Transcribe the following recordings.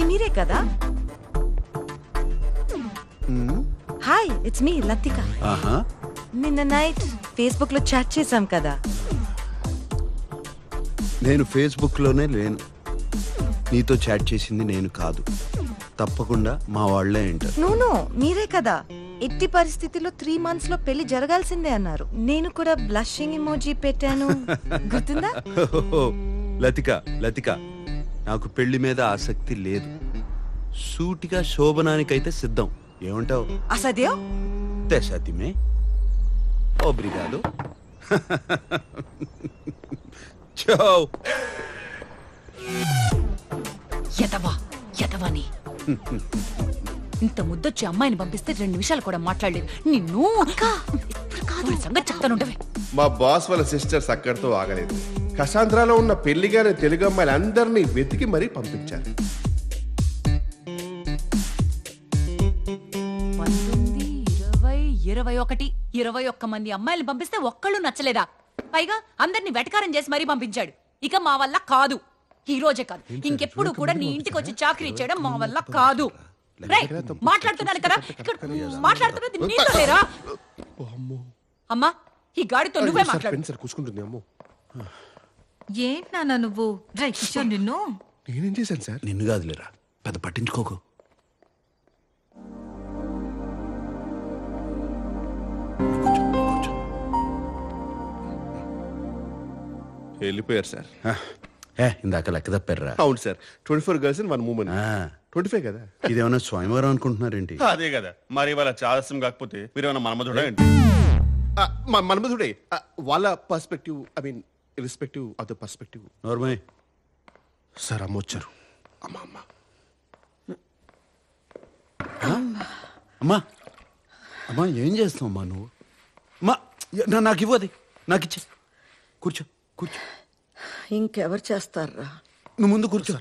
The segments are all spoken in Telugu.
ఇది మీరే కదా? హాయ్ ఇట్స్ మీ లతిక నిన్న నైట్ ఫేస్బుక్లో చాట్ చేసాం కదా. నేను ఫేస్బుక్లోనే లేను నీతో చాట్ చేసింది నేను కాదు. తప్పకుండా మా వాళ్ళే వింటారు నో నో మీరే కదా. ఎట్టి పరిస్థితిలో త్రీ మంత్స్లో పెళ్ళి జరగాల్సిందే అన్నారు. నేను కూడా బ్లషింగ్ ఇమోజీ పెట్టాను. గుర్తుందా? లతిక లతిక. నాకు పెళ్ళి మీద ఆసక్తి లేదు. సూటిగా శోభనానికైతే సిద్ధం. ఏమంటావు? అసదేవ్? తెసతిమే ఓబ్రిగాదు చో ఎదవా ఎదవని ఇంత ముద్దొచ్చి అమ్మాయిని పంపిస్తే రెండు నిమిషాలు కూడా మాట్లాడలేదు. నిన్ను వాడి సంగతి చెప్తానుండవే. మా బాస్ వాళ్ళ సిస్టర్స్ అక్కడితో ఆగలేదు. కసాంధ్రాలో ఉన్న పెళ్ళిగానే తెలుగు అమ్మాయిలు అందరినీ వెతికి మరీ పంపించారు. పంతొమ్మిది ఇరవై ఇరవై ఒకటి ఇరవై ఒక్క మంది అమ్మాయిలు పంపిస్తే ఒక్కళ్ళు నచ్చలేదా? పైగా అందరిని వెటకారం చేసి మరీ పంపించాడు. ఇక మా వల్ల కాదు. ఈ రోజే కాదు. ఇంకెప్పుడు కూడా నీ ఇంటికి వచ్చి చాకరీ చేయడం మా వల్ల కాదు. రేయ్, మాట్లాడుతున్నాను కదా? ఇక్కడ మాట్లాడుతున్నది నీతో లేరా? అమ్మా. ఈ గాడితో నువ్వే మాట్లాడు. అమ్మో. ఏంటి నాన్న నువ్వు? డ్రై కిషోర్ నిన్ను. నేనేం చేశాను సార్? నిన్ను కాదులేరా పెద్ద పట్టించుకోకు. వెళ్ళిపోయారు సార్. ఆ, ఏ ఇందాక లెక్క తప్పారా అవును sir twenty four girls in one moment ఆ, ట్వంటీ ఫైవ్ కదా? ఇదేమన్నా స్వయంవరం అనుకుంటున్నారేంటి అదే కదా. మరి వాళ్ళ చాదస్యం కాకపోతే మీరు ఏమైనా మనమధుడా ఏంటి? మన్మధుడే. వాళ్ళ perspective I mean irrespective of the perspective నోర్మయ్ sir అమ్మ వచ్చారు అమ్మ అమ్మ అమ్మా అమ్మా ఏం చేస్తావు అమ్మా నువ్వు? అమ్మా నా- నాకు ఇవ్వది నాకు ఇచ్చే కూర్చో కూర్చో. ఇంకెవరు చేస్తారా? నువ్వు ముందు కూర్చో.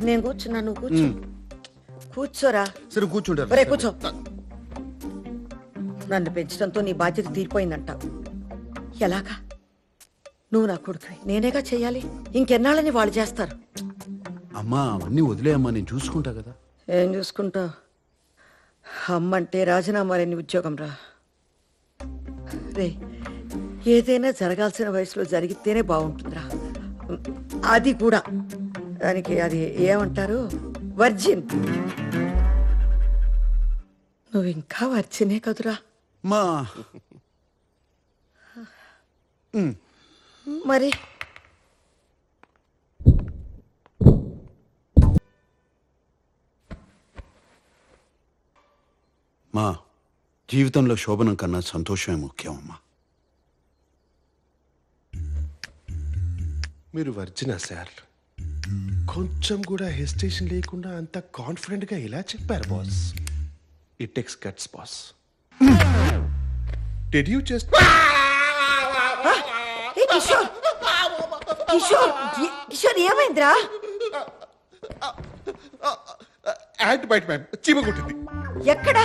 నేను కూర్చున్నా నువ్వు కూర్చో. కూర్చోరా. సరే కూర్చుంటారు. ఒరే కూర్చో. నన్ను పెంచడంతో నీ బాధ్యత తీరిపోయిందంటావు ఎలాగా? నువ్వు నా కొడుకు నేనేగా చెయ్యాలి? ఇంకెన్నాళ్ళని వాళ్ళు చేస్తారు? అమ్మా అవన్నీ వదిలేయమ్మా నేను చూసుకుంటా కదా. ఏం చూసుకుంటావు అమ్మంటే రాజీనామా లేని ఉద్యోగం రా. రే ఏదైనా జరగాల్సిన వయసులో జరిగితేనే బాగుంటుందిరా. అది కూడా. దానికి అది ఏమంటారు? వర్జిన్. నువ్వు ఇంకా వర్జినే కదురా. మా. మరి. మా జీవితంలో శోభనం కన్నా సంతోషమే ముఖ్యం అమ్మా. మీరు వర్జినా సార్. కొంచెం కూడా హెసిటేషన్ లేకుండా అంత కాన్ఫిడెంట్గా ఎలా చెప్పారు boss. It takes guts boss. Did you just ఏ కిషోర్! కిషోర్ కిషోర్ ఏమైందిరా? యాంట్ బైట్ మ్యామ్ చీమ కొట్టింది. ఎక్కడా?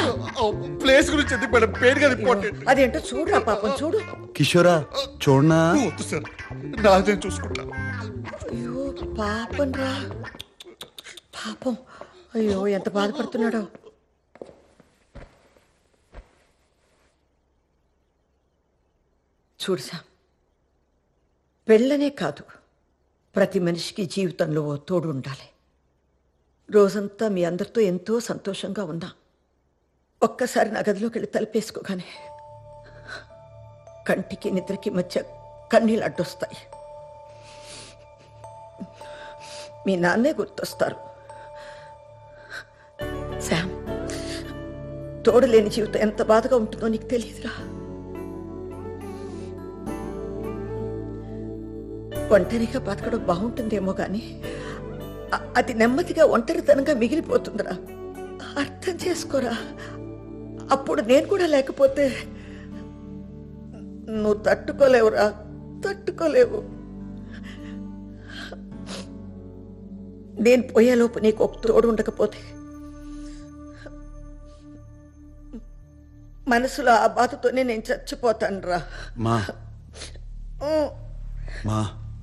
ప్లేస్ గురించి ఎందుకు మేడం? పేరు కదా ఇంపార్టెంట్. అదేంటో చూడురా పాపం చూడు. కిషోరా చూడనా? వద్దు సార్. నాదే చూసుకుంటా. అయ్యో పాపం రా పాపం. అయ్యో ఎంత బాధపడుతున్నాడో. చూడు సామ్ పెళ్ళనే కాదు. ప్రతి మనిషికి జీవితంలో ఓ తోడు ఉండాలి. రోజంతా మీ అందరితో ఎంతో సంతోషంగా ఉన్నా. ఒక్కసారి నా గదిలోకి వెళ్ళి తలుపేసుకోగానే కంటికి నిద్రకి మధ్య కన్నీళ్ళు అడ్డొస్తాయి. మీ నాన్నే గుర్తొస్తారు. శామ్ తోడు లేని జీవితం ఎంత బాధగా ఉంటుందో నీకు తెలియదురా. ఒంటరిగా బతకడం బాగుంటుందేమో కానీ అది నెమ్మదిగా ఒంటరితనంగా మిగిలిపోతుందిరా. అర్థం చేసుకోరా. అప్పుడు నేను కూడా లేకపోతే నువ్వు తట్టుకోలేవురా. తట్టుకోలేవు. నేను పోయేలోపు నీకు ఒక తోడు ఉండకపోతే మనసులో ఆ బాధతోనే నేను చచ్చిపోతాను రా మా మా.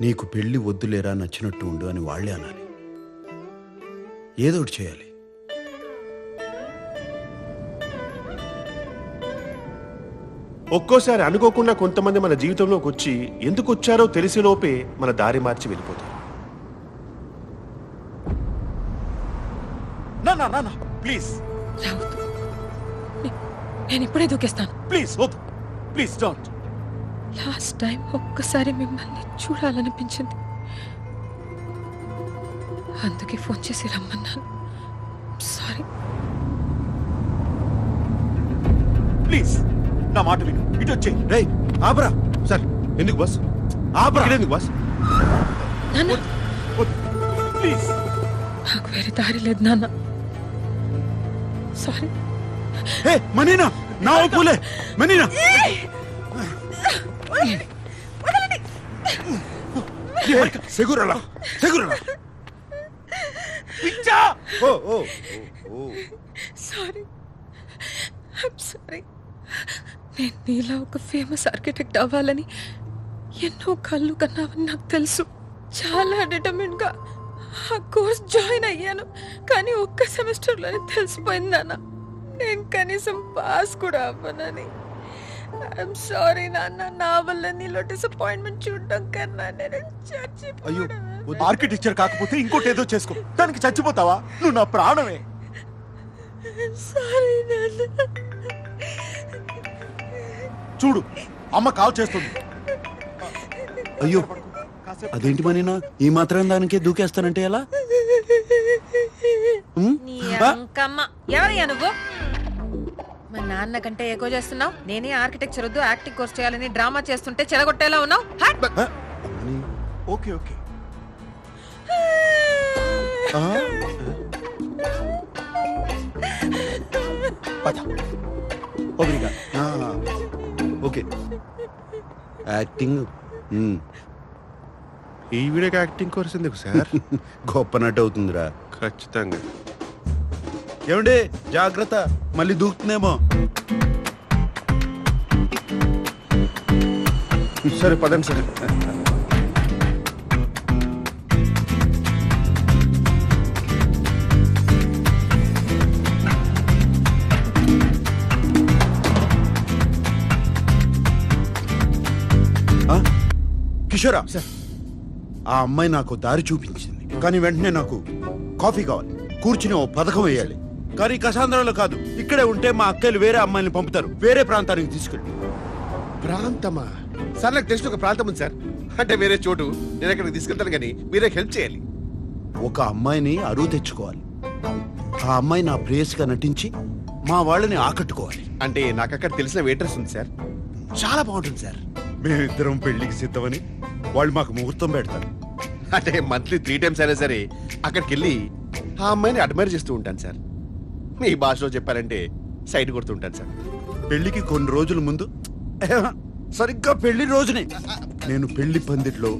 నీకు పెళ్ళి వద్దులేరా నచ్చినట్టు ఉండు అని వాళ్ళే అనాలి. ఏదో ఒకటి చేయాలి. ఒక్కోసారి అనుకోకుండా కొంతమంది మన జీవితంలోకి వచ్చి ఎందుకు వచ్చారో తెలిసే లోపే మన దారి మార్చి వెళ్ళిపోతారు. నా నా నా ప్లీజ్. నేను ఇప్పుడే దూకేస్తాను. Please please don't. Last time ఒక్కసారి మిమ్మల్ని చూడాలనిపించింది. అందుకే ఫోన్ చేసి రమ్మన్నాను. సారీ ప్లీజ్ నా మాట విను. ఇటు వచ్చే రేయ్ ఆపరా. సార్ ఎందుకు బాస్? ఆపరా. ఎందుకు బాస్? నాన్న. ప్లీజ్ నాకు వేరే దారి లేదు నాన్న. సారీ ఏ మనీనా నా ఒప్పులే. మనీనా సెగురలా? సెగురలా? పిచ్చా! ఓ ఓ సారీ సారీ నేను నీలా ఒక ఫేమస్ ఆర్కిటెక్ట్ అవ్వాలని ఎన్నో కళ్ళు కన్నావని నాకు తెలుసు. చాలా డిటర్మిన్గా ఆ కోర్స్ జాయిన్ అయ్యాను. కానీ ఒక్క సెమిస్టర్లోనే తెలిసిపోయింది నాన్న. నేను కనీసం పాస్ కూడా అవ్వనని. ఐఎమ్ సారీ నాన్న. నా వల్ల నీలో డిసప్పాయింట్మెంట్ చూడడం కన్నా నేను అయ్యో చచ్చిపోయాను ఆర్కిటెక్చర్ కాకపోతే ఇంకోటి ఏదో చేసుకో. దానికి చచ్చిపోతావా? నువ్వు నా ప్రాణమే. సారీ నాన్న. చూడు అమ్మ కాల్ చేస్తుంది. అయ్యో అదేంటి మనీనా ఈ మాత్రం దానికే దూకేస్తానంటే ఎలా? ఎవరయ్యా నువ్వు? మా నాన్న కంటే ఎక్కువ చేస్తున్నావు? నేనే ఆర్కిటెక్చర్ వద్దు యాక్టింగ్ కోర్స్ చేయాలని డ్రామా చేస్తుంటే చెడగొట్టేలా ఉన్నావు. Okay okay. Okay acting um. ఈ వీడియోకి యాక్టింగ్ కోర్స్ ఎందుకు సార్ గొప్ప నటు అవుతుందిరా. ఖచ్చితంగా. ఏమండి జాగ్రత్త. మళ్ళీ దూకుతుందేమో. సరే పదండి సార్. ఆ? కిషోరా ఆ అమ్మాయి నాకు దారి చూపించింది. కానీ వెంటనే నాకు కాఫీ కావాలి. కూర్చుని ఓ పథకం వేయాలి. కానీ కసాంధ్రాలో కాదు. ఇక్కడే ఉంటే మా అక్కలు వేరే అమ్మాయిని పంపుతారు. వేరే ప్రాంతానికి తీసుకెళ్ళి. ప్రాంతమా? సార్ నాకు తెలిసిన ఒక ప్రాంతం ఉంది సార్. అంటే వేరే చోటు. నేను అక్కడికి తీసుకెళ్తాను కానీ మీరే హెల్ప్ చేయాలి. ఒక అమ్మాయిని అరువు తెచ్చుకోవాలి. ఆ అమ్మాయి నా ప్రేయస్గా నటించి మా వాళ్ళని ఆకట్టుకోవాలి. అంటే నాకు అక్కడ తెలిసిన వెయిటర్స్ ఉంది సార్. చాలా బాగుంటుంది సార్. మేమిద్దరం పెళ్ళికి సిద్ధమని వాళ్ళు మాకు ముహూర్తం పెడతారు. అంటే మంత్లీ త్రీ టైమ్స్ అయినా సరే అక్కడికి వెళ్ళి ఆ అమ్మాయిని అడ్మైర్ చేస్తూ ఉంటాను సార్. మీ భాషలో చెప్పారంటే సైడ్ కొడుతూ ఉంటాను సార్. పెళ్ళికి కొన్ని రోజుల ముందు? సరిగ్గా పెళ్ళి రోజునే. నేను పెళ్ళి పందిట్లో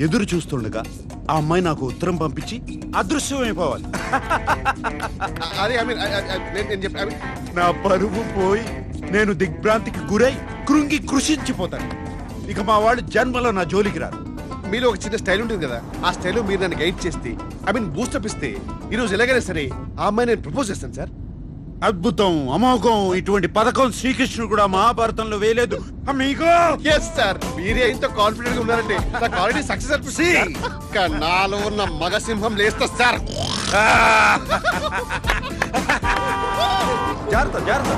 ఎదురు చూస్తుండగా ఆ అమ్మాయి నాకు ఉత్తరం పంపించి అదృశ్యమైపోవాలి అదే ఐ మీన్ నేను చెప్పి I mean, నా పరువు పోయి నేను దిగ్భ్రాంతికి గురై కృంగి కృషించిపోతాను. ఇక మా వాళ్ళు జన్మలో నా జోలికి రారు. మీలో ఒక చిన్న స్టైల్ ఉంటుంది కదా ఆ స్టైల్ మీరు నన్ను గైడ్ చేస్తే ఐ మీన్ బూస్టప్ ఇస్తే ఈ రోజు ఎలాగైనా సరే ఆ అమ్మాయి నేను ప్రపోజ్ చేస్తాను సార్. అద్భుతం అమోఘం ఇటువంటి పథకం శ్రీకృష్ణుడు కూడా మహాభారతంలో వేయలేదు. మీకు ఎస్ సార్ మీరే ఇంత కాన్ఫిడెంట్గా ఉన్నారంటే నాకు ఆల్రెడీ సక్సెస్ అనిపిస్తుంది కానీ నాలో ఉన్న మగ సింహం లేస్తా సార్. జాగ్రత్త జాగ్రత్త.